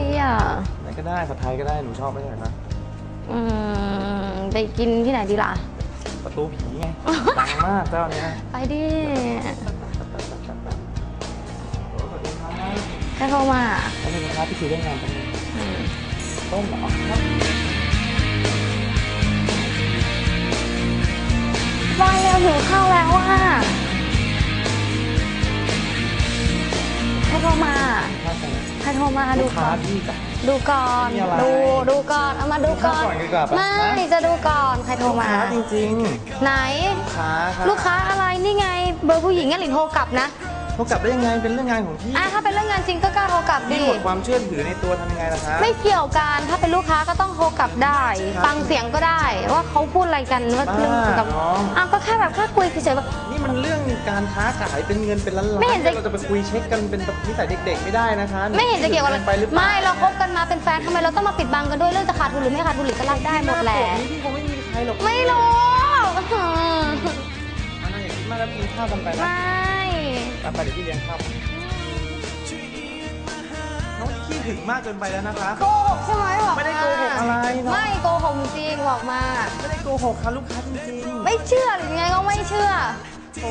ดีอะ ไหนก็ได้ผัดไทยก็ได้หนูชอบไม่ใช่เหรอนะอืมไปกินที่ไหนดีล่ะ ประตูผีไง ดังมากเจ้าเนี้ยไปดิโอ้สวัสดีครับแค่โทรมาสวัสดีครับพี่คุยเรื่องงานกันงอืมต้มเหรอครับวายเร็วหิวข้าวแล้วอะใครโทรมา ข้าวใส่ ใครโทรมาดูลูกก่ค้าอนพี่จ้ะ ดูก่อนมีอะไรดูดูก่อนเอามาดูก่อนดูก่อนดีกว่าปะ ไม่จะดูก่อนใครโทรลูกมาค้าจริงไหน ๆลูกค้าครับลูกค้าอะไรนี่ไง เบอร์ผู้หญิงงั้นหลินโทรกลับนะ โทรกลับได้ยังไงเป็นเรื่องงานของพี่อะถ้าเป็นเรื่องงานจริงก็กล้าโทรกลับพี่ดิ หมดความเชื่อถือในตัวทำยังไงล่ะคะไม่เกี่ยวกัน ถ้าเป็นลูกค้าก็ต้องโทรกลับได้ ครับ ฟังเสียงก็ได้ ว่าเขาพูดอะไรกันว่าบ้าเรื่องเกี่ยวกับเนอะอ้าวก็แค่แบบแค่คุยเฉยๆว่านี่มันเรื่องการค้าขายเป็นเงินเป็นล้านๆไม่เห็นจะ เราจะไปคุยเช็คกันเป็นแบบนิสัยเด็ก ๆ ไม่ได้นะคะไม่เห็นจะเกี่ยวกับอะไร ไปหรือเปล่าไม่เราคบกันมาเป็นแฟนทำไมเราต้องมาปิดบังกันด้วยเรื่องจะขาดทุนหรือไม่ขาดทุนหรือก็รับได้หมดแหละนี่พี่คงไม่มีใครหรอกไม่รู้อันนั้นอย่าคิดมากแล้วกินข้าวกันไปไม นะ่ไปเดี๋ยวพี่เลี้ยงข้าวน้องขี้ถึงมากเกินไปแล้วนะคะ โกหกใช่ไหมบอกาไม่ได้โกหกอะไรเนอะไม่โกหกจริงบอกมา ไม่ได้โกหกค่ะลูกค้าจริงๆไม่เชื่อหรือยังไงก็ไม่เชื่อโอ้